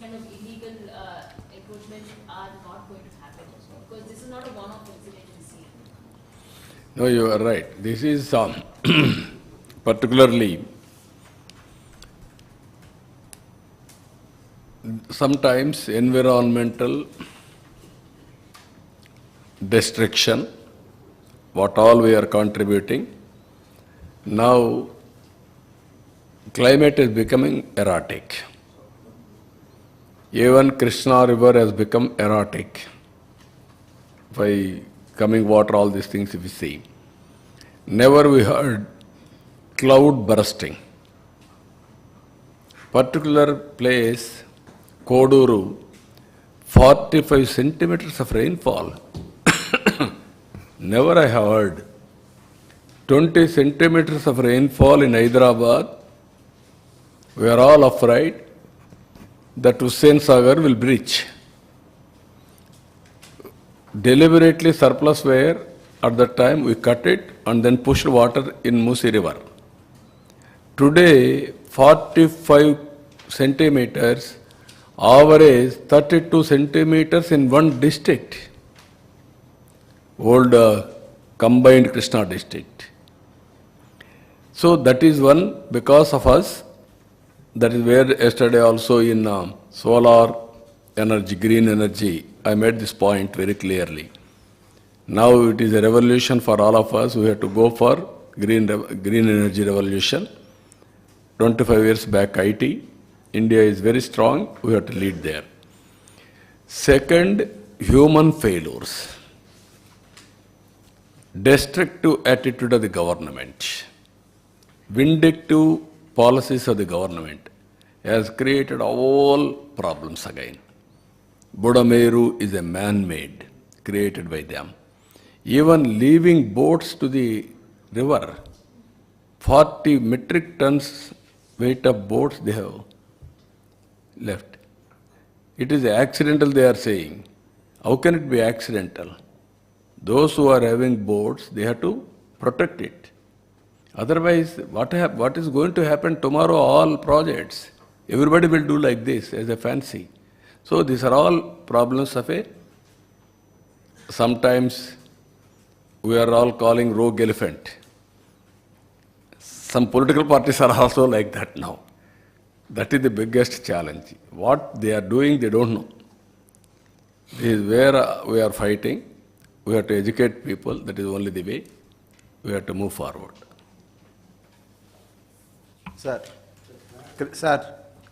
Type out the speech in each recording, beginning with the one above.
kind of illegal uh, encroachment are not going to happen? Because this is not a one-off incident we see. No, you are right. This is um, particularly sometimes environmental destruction, what all we are contributing. Now, climate is becoming erratic. Even Krishna river has become erratic by coming water, all these things we see. Never we heard cloud bursting. Particular place, Koduru, 45 centimeters of rainfall. Never I have heard. 20 centimeters of rainfall in Hyderabad. We are all afraid that Hussain Sagar will breach deliberately surplus where at that time we cut it and then pushed water in Musi river. Today, 45 centimeters, average 32 centimeters in one district, old uh, combined Krishna district. So that is one because of us. That is where yesterday also in uh, solar energy, green energy, I made this point very clearly. Now it is a revolution for all of us. We have to go for green, green energy revolution. 25 years back, IT, India is very strong. We have to lead there. Second, human failures. Destructive attitude of the government vindictive policies of the government has created all problems again. Budameru is a man-made, created by them. Even leaving boats to the river, 40 metric tons weight of boats they have left. It is accidental, they are saying. How can it be accidental? Those who are having boats, they have to protect it. Otherwise, what, what is going to happen tomorrow, all projects, Everybody will do like this as a fancy. So these are all problems of a, sometimes we are all calling rogue elephant. Some political parties are also like that now. That is the biggest challenge. What they are doing, they don't know. This is where uh, we are fighting. We have to educate people. That is only the way we have to move forward. Sir, sir,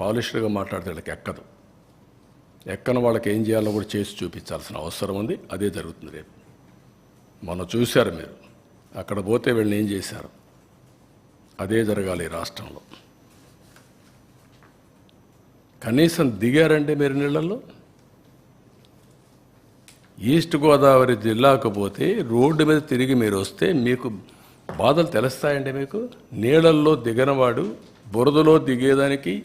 పాలిష్డ్గా మాట్లాడితే వాళ్ళకి ఎక్కదు. ఎక్కని వాళ్ళకి ఏం చేయాలో కూడా చేసి చూపించాల్సిన అవసరం ఉంది. అదే జరుగుతుంది రేపు. మొన్న చూశారు మీరు. అక్కడ పోతే వీళ్ళని ఏం చేశారు? అదే జరగాలి ఈ రాష్ట్రంలో. కనీసం దిగారంటే మీరు నీళ్ళల్లో? ఈస్ట్ గోదావరి జిల్లాకు పోతే రోడ్డు మీద తిరిగి మీరు వస్తే మీకు బాధలు తెలుస్తాయండి మీకు? నీళ్ళల్లో దిగనవాడు బురదలో దిగేదానికి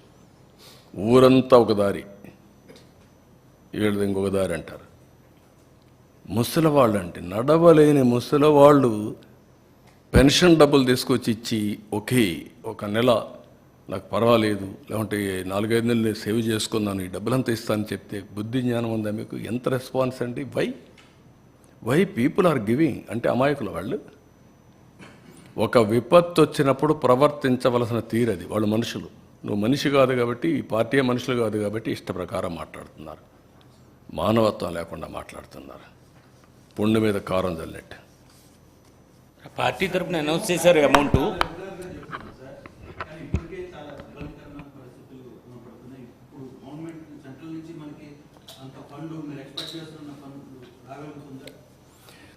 ఊరంతా ఒక దారి. వీళ్ళది ఇంకొక దారి అంటారు. ముసలవాళ్ళు అంటే నడవలేని ముసలవాళ్ళు పెన్షన్ డబ్బులు తీసుకొచ్చి ఇచ్చి ఒకే ఒక నెల నాకు పర్వాలేదు లేకుంటే నాలుగైదు నెలలు సేవ్ చేసుకున్నాను ఈ డబ్బులంతా ఇస్తాను చెప్తే బుద్ధి జ్ఞానం ఉందా మీకు? ఎంత రెస్పాన్స్ అండి? Why? Why people are giving అంటే అమాయకులు వాళ్ళు. ఒక విపత్తు వచ్చినప్పుడు ప్రవర్తించవలసిన తీరది వాళ్ళు మనుషులు. నువ్వు మనిషి కాదు కాబట్టి ఈ పార్టీ మనుషులు కాదు కాబట్టి ఇష్ట ప్రకారం మాట్లాడుతున్నారు. మానవత్వం లేకుండా మాట్లాడుతున్నారు. పుండు మీద కారం చల్లినట్టు పార్టీ తరపున అనౌన్స్ చేశారు అమౌంట్.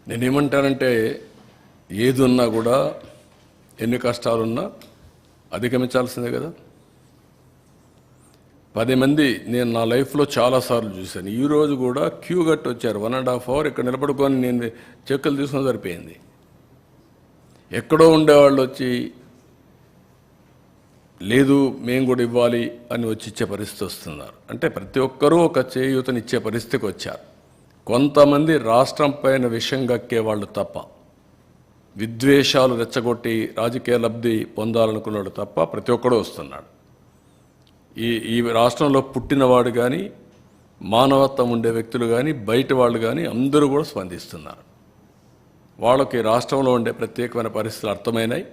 నేనేమంటానంటే ఏది ఉన్నా కూడా ఎన్ని కష్టాలున్నా అధిగమించాల్సిందే కదా. పది మంది నేను నా లైఫ్లో చాలాసార్లు చూశాను. ఈ రోజు కూడా క్యూ కట్టి వచ్చారు. వన్ అండ్ హాఫ్ అవర్ ఇక్కడ నిలబడుకొని నేను చెక్కులు తీసుకుని సరిపోయింది. ఎక్కడో ఉండేవాళ్ళు వచ్చి లేదు మేము కూడా ఇవ్వాలి అని వచ్చి ఇచ్చే పరిస్థితి వస్తున్నారు. అంటే ప్రతి ఒక్కరూ ఒక చేయూతనిచ్చే పరిస్థితికి వచ్చారు. కొంతమంది రాష్ట్రం పైన విషయం గక్కే వాళ్ళు తప్ప విద్వేషాలు రెచ్చగొట్టి రాజకీయ లబ్ధి పొందాలనుకున్నాడు తప్ప ప్రతి ఒక్కడూ వస్తున్నాడు. ఈ ఈ రాష్ట్రంలో పుట్టినవాడు కానీ మానవత్వం ఉండే వ్యక్తులు కానీ బయట వాళ్ళు కానీ అందరూ కూడా స్పందిస్తున్నారు. వాళ్ళకి రాష్ట్రంలో ఉండే ప్రత్యేకమైన పరిస్థితులు అర్థమైనాయి.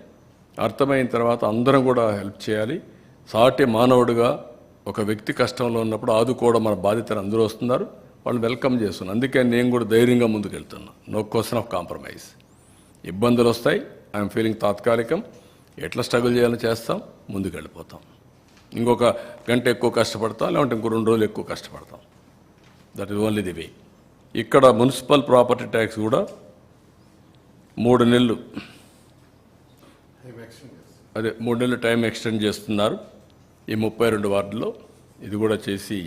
అర్థమైన తర్వాత అందరం కూడా హెల్ప్ చేయాలి. సాటి మానవుడిగా ఒక వ్యక్తి కష్టంలో ఉన్నప్పుడు ఆదుకోవడం మన బాధ్యతను అందరూ వస్తున్నారు. వాళ్ళు వెల్కమ్ చేస్తున్నాను అందుకే నేను కూడా ధైర్యంగా ముందుకు నో క్వశ్చన్ ఆఫ్ కాంప్రమైజ్ ఇబ్బందులు వస్తాయి. ఐఎమ్ ఫీలింగ్ తాత్కాలికం. ఎట్లా స్ట్రగుల్ చేయాలో చేస్తాం? ముందుకు వెళ్ళిపోతాం ఇంకొక గంట ఎక్కువ కష్టపడతాం లేదంటే ఇంకో రెండు రోజులు ఎక్కువ కష్టపడతాం. That is only the way ఇక్కడ మున్సిపల్ ప్రాపర్టీ ట్యాక్స్ కూడా మూడు నెలలు. అదే మూడు నెలలు టైం ఎక్స్టెండ్ చేస్తున్నారు. ఈ ముప్పై రెండు వార్డుల్లో ఇది కూడా చేసి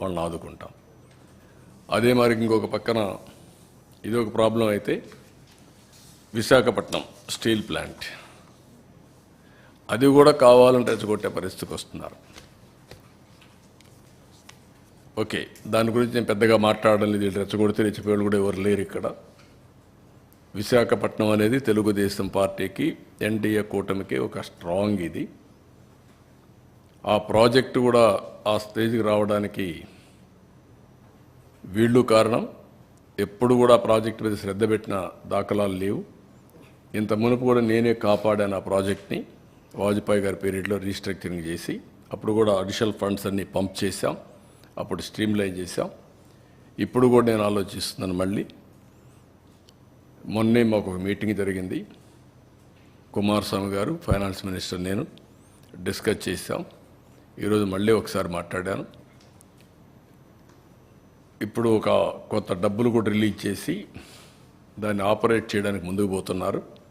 వాళ్ళని ఆదుకుంటాం. అదే మరి ఇంకొక పక్కన ఇది ఒక ప్రాబ్లం అయితే విశాఖపట్నం స్టీల్ ప్లాంట్. అది కూడా కావాలని రెచ్చగొట్టే పరిస్థితికి వస్తున్నారు. ఓకే దాని గురించి నేను పెద్దగా మాట్లాడడం లేదు రెచ్చగొడితే రెచ్చిపోయేవాళ్ళు కూడా ఎవరు లేరు ఇక్కడ. విశాఖపట్నం అనేది తెలుగుదేశం పార్టీకి ఎన్డీఏ కూటమికి ఒక స్ట్రాంగ్ ఇది. ఆ ప్రాజెక్టు కూడా ఆ స్టేజ్కి రావడానికి వీళ్ళు కారణం. ఎప్పుడు కూడా ప్రాజెక్ట్ ప్రాజెక్టు మీద శ్రద్ధ పెట్టిన దాఖలాలు లేవు. ఇంత మునుపు కూడా నేనే కాపాడాను ఆ ప్రాజెక్ట్ని. వాజ్పేయి గారి పీరియడ్లో రీస్ట్రక్చరింగ్ చేసి అప్పుడు కూడా అడిషనల్ ఫండ్స్ అన్ని పంప్ చేశాం. అప్పుడు స్ట్రీమ్ లైన్ చేశాం. ఇప్పుడు కూడా నేను ఆలోచిస్తున్నాను మళ్ళీ. మొన్నే మాకు ఒక మీటింగ్ జరిగింది. కుమారస్వామి గారు ఫైనాన్స్ మినిస్టర్ నేను డిస్కస్ చేశాం. ఈరోజు మళ్ళీ ఒకసారి మాట్లాడాను. ఇప్పుడు ఒక కొత్త డబ్బులు కూడా రిలీజ్ చేసి దాన్ని ఆపరేట్ చేయడానికి ముందుకు పోతున్నారు.